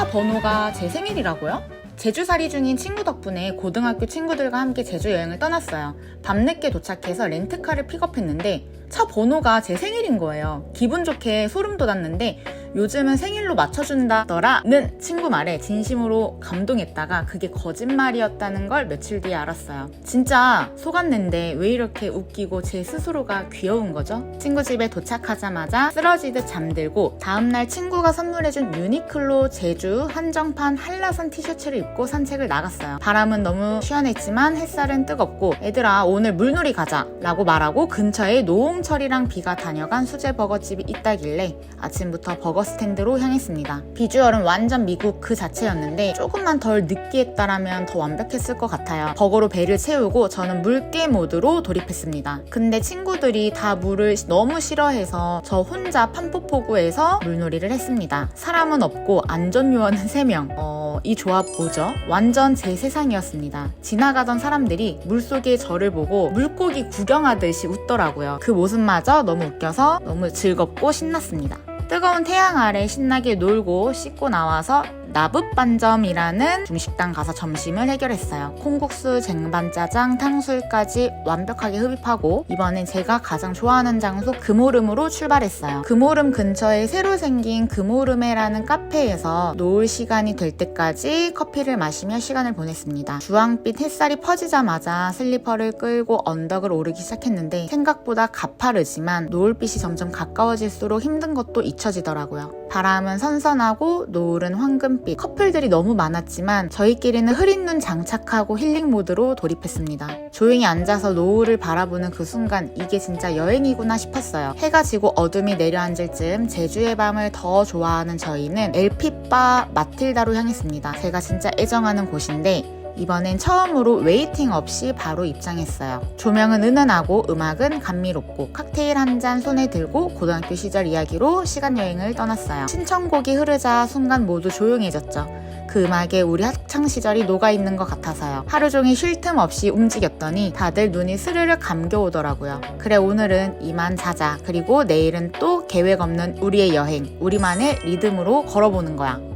차 번호가 제 생일이라고요? 제주살이 중인 친구 덕분에 고등학교 친구들과 함께 제주 여행을 떠났어요. 밤늦게 도착해서 렌트카를 픽업했는데 차 번호가 제 생일인 거예요. 기분 좋게 소름 돋았는데 요즘은 생일로 맞춰준다더라는 친구 말에 진심으로 감동했다가 그게 거짓말이었다는 걸 며칠 뒤에 알았어요. 진짜 속았는데 왜 이렇게 웃기고 제 스스로가 귀여운 거죠? 친구 집에 도착하자마자 쓰러지듯 잠들고 다음날 친구가 선물해준 유니클로 제주 한정판 한라산 티셔츠를 입고 산책을 나갔어요. 바람은 너무 시원했지만 햇살은 뜨겁고 얘들아 오늘 물놀이 가자 라고 말하고 근처에 노홍철이랑 비가 다녀간 수제 버거집이 있다길래 아침부터 버거 스탠드로 향했습니다. 비주얼은 완전 미국 그 자체였는데 조금만 덜 느끼했다라면 더 완벽했을 것 같아요. 버거로 배를 채우고 저는 물개 모드로 돌입했습니다. 근데 친구들이 다 물을 너무 싫어해서 저 혼자 판포포구에서 물놀이를 했습니다. 사람은 없고 안전 요원은 3명. 어, 이 조합 뭐죠? 완전 제 세상이었습니다. 지나가던 사람들이 물속의 저를 보고 물고기 구경하듯이 웃더라고요. 그 모습마저 너무 웃겨서 너무 즐겁고 신났습니다. 뜨거운 태양 아래 신나게 놀고 씻고 나와서 나붓반점이라는 중식당 가서 점심을 해결했어요. 콩국수, 쟁반짜장, 탕수육까지 완벽하게 흡입하고 이번엔 제가 가장 좋아하는 장소 금오름으로 출발했어요. 금오름 근처에 새로 생긴 금오름에라는 카페에서 노을 시간이 될 때까지 커피를 마시며 시간을 보냈습니다. 주황빛 햇살이 퍼지자마자 슬리퍼를 끌고 언덕을 오르기 시작했는데 생각보다 가파르지만 노을빛이 점점 가까워질수록 힘든 것도 잊 혀지더라고요. 바람은 선선하고 노을은 황금빛. 커플들이 너무 많았지만 저희끼리는 흐린 눈 장착하고 힐링 모드로 돌입했습니다. 조용히 앉아서 노을을 바라보는 그 순간 이게 진짜 여행이구나 싶었어요. 해가 지고 어둠이 내려앉을 즈음 제주의 밤을 더 좋아하는 저희는 엘피바 마틸다로 향했습니다. 제가 진짜 애정하는 곳인데 이번엔 처음으로 웨이팅 없이 바로 입장했어요. 조명은 은은하고 음악은 감미롭고 칵테일 한 잔 손에 들고 고등학교 시절 이야기로 시간 여행을 떠났어요. 신청곡이 흐르자 순간 모두 조용해졌죠. 그 음악에 우리 학창 시절이 녹아 있는 것 같아서요. 하루 종일 쉴 틈 없이 움직였더니 다들 눈이 스르르 감겨오더라고요. 그래 오늘은 이만 자자. 그리고 내일은 또 계획 없는 우리의 여행, 우리만의 리듬으로 걸어보는 거야.